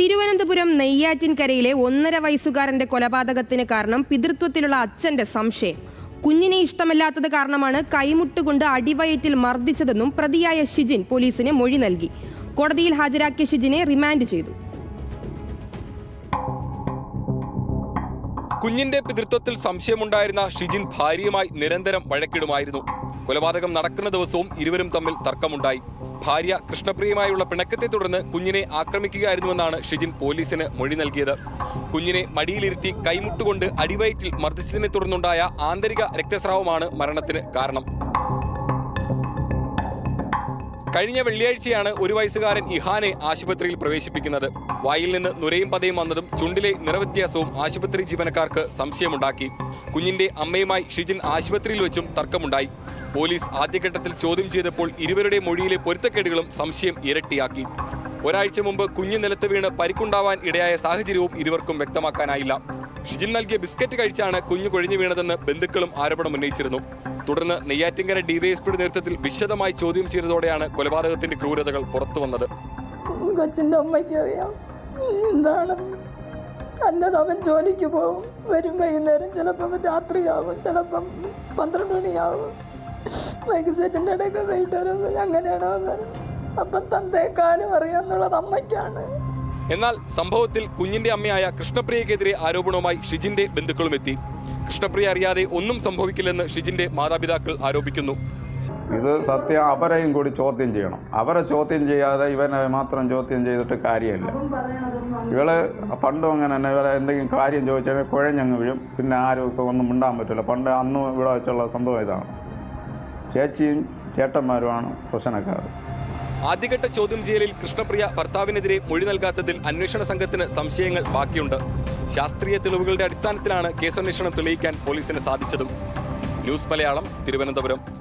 തിരുവനന്തപുരം നെയ്യാറ്റിൻകരയിലെ ഒന്നര വയസ്സുകാരന്റെ കൊലപാതകത്തിന് കാരണം പിതൃത്വത്തിലുള്ള അച്ഛന്റെ സംശയം. കുഞ്ഞിനെ ഇഷ്ടമല്ലാത്തത് കാരണമാണ് കൈമുട്ടുകൊണ്ട് അടിവയറ്റിൽ മർദ്ദിച്ചതെന്നും പ്രതിയായ ഷിജിൻ പോലീസിന് മൊഴി നൽകി. കോടതിയിൽ ഹാജരാക്കിയ ഷിജിനെ റിമാൻഡ് ചെയ്തു. കുഞ്ഞിന്റെ പിതൃത്വത്തിൽ സംശയമുണ്ടായിരുന്ന ഷിജിൻ ഭാര്യയുമായി നിരന്തരം വഴക്കിടുമായിരുന്നു. കൊലപാതകം നടക്കുന്ന ദിവസവും ഇരുവരും തമ്മിൽ തർക്കമുണ്ടായി. ഭാര്യ കൃഷ്ണപ്രിയമായുള്ള പിണക്കത്തെ തുടർന്ന് കുഞ്ഞിനെ ആക്രമിക്കുകയായിരുന്നുവെന്നാണ് ഷിജിൻ പോലീസിന് മൊഴി നൽകിയത്. കുഞ്ഞിനെ മടിയിലിരുത്തി കൈമുട്ടുകൊണ്ട് അടിവയറ്റിൽ മർദ്ദിച്ചതിനെ തുടർന്നുണ്ടായ ആന്തരിക രക്തസ്രാവമാണ് മരണത്തിന് കാരണം. കഴിഞ്ഞ വെള്ളിയാഴ്ചയാണ് ഒരു വയസ്സുകാരൻ ഇഹാനെ ആശുപത്രിയിൽ പ്രവേശിപ്പിക്കുന്നത്. വായിൽ നിന്ന് നുരയും പതയും വന്നതും ചുണ്ടിലെ നിറവ്യത്യാസവും ആശുപത്രി ജീവനക്കാർക്ക് സംശയമുണ്ടാക്കി. കുഞ്ഞിന്റെ അമ്മയുമായി ഷിജിൻ ആശുപത്രിയിൽ വെച്ചും തർക്കമുണ്ടായി. പോലീസ് ആദ്യഘട്ടത്തിൽ ചോദ്യം ചെയ്തപ്പോൾ ഇരുവരുടെ മൊഴിയിലെ പൊരുത്തക്കേടുകളും സംശയം ഇരട്ടിയാക്കി. ഒരാഴ്ച മുമ്പ് കുഞ്ഞ് നിലത്ത് വീണ് പരിക്കുണ്ടാവാൻ ഇടയായ സാഹചര്യവും ഇരുവർക്കും വ്യക്തമാക്കാനായില്ല. ഷിജിൻ നൽകിയ ബിസ്ക്കറ്റ് കഴിച്ചാണ് കുഞ്ഞു കൊഴിഞ്ഞു വീണതെന്ന് ബന്ധുക്കളും ആരോപണം ഉന്നയിച്ചിരുന്നു. തുടർന്ന് നെയ്യാറ്റിങ്കര ഡിവൈഎസ്പിയുടെ നേതൃത്വത്തിൽ വിശദമായി ചോദ്യം ചെയ്തതോടെയാണ് കൊലപാതകത്തിന്റെ ക്രൂരതകൾ പുറത്തുവന്നത്. കൊച്ചിന്റെ അമ്മയ്ക്ക് അറിയാം. എന്താണ്? അന്നത് അവൻ ജോലിക്ക് പോകും. വരും വൈകുന്നേരം ചിലപ്പം രാത്രിയാവും ചിലപ്പം പന്ത്രണ്ട് മണിയാവും വൈകി സെറ്റിന്റെ ഇടയ്ക്ക് വൈകിട്ട് വരും അങ്ങനെയാണ് അപ്പം തന്തേക്കാനും അറിയാന്നുള്ളത് അമ്മയ്ക്കാണ്. എന്നാൽ സംഭവത്തിൽ കുഞ്ഞിന്റെ അമ്മയായ കൃഷ്ണപ്രിയക്കെതിരെ ആരോപണവുമായി ഷിജിന്റെ ബന്ധുക്കളും എത്തി. കൃഷ്ണപ്രിയ അറിയാതെ ഒന്നും സംഭവിക്കില്ലെന്ന് ഷിജിന്റെ മാതാപിതാക്കൾ ആരോപിക്കുന്നു. ഇത് സത്യം അവരെയും കൂടി ചോദ്യം ചെയ്യണം. അവരെ ചോദ്യം ചെയ്യാതെ ഇവനെ മാത്രം ചോദ്യം ചെയ്തിട്ട് കാര്യമില്ല. ഇവൾ പണ്ടും അങ്ങനെ തന്നെ ഇവരെ എന്തെങ്കിലും കാര്യം ചോദിച്ചാൽ കുഴഞ്ഞങ്ങ് വീഴും. പിന്നെ ആരും ഇപ്പോൾ ഒന്നും മിണ്ടാൻ പറ്റില്ല പണ്ട് അന്നും ഇവിടെ വെച്ചുള്ള സംഭവം ഇതാണ്. ചേച്ചിയും ചേട്ടന്മാരുമാണ് പ്രശ്നക്കാർ ആദ്യഘട്ട ചോദ്യം ചെയ്യലിൽ കൃഷ്ണപ്രിയ ഭർത്താവിനെതിരെ മൊഴി നൽകാത്തതിൽ അന്വേഷണ സംഘത്തിന് സംശയങ്ങൾ ബാക്കിയുണ്ട്. ശാസ്ത്രീയ തെളിവുകളുടെ അടിസ്ഥാനത്തിലാണ് കേസന്വേഷണം തെളിയിക്കാൻ പോലീസിന് സാധിച്ചതും. ന്യൂസ് മലയാളം തിരുവനന്തപുരം.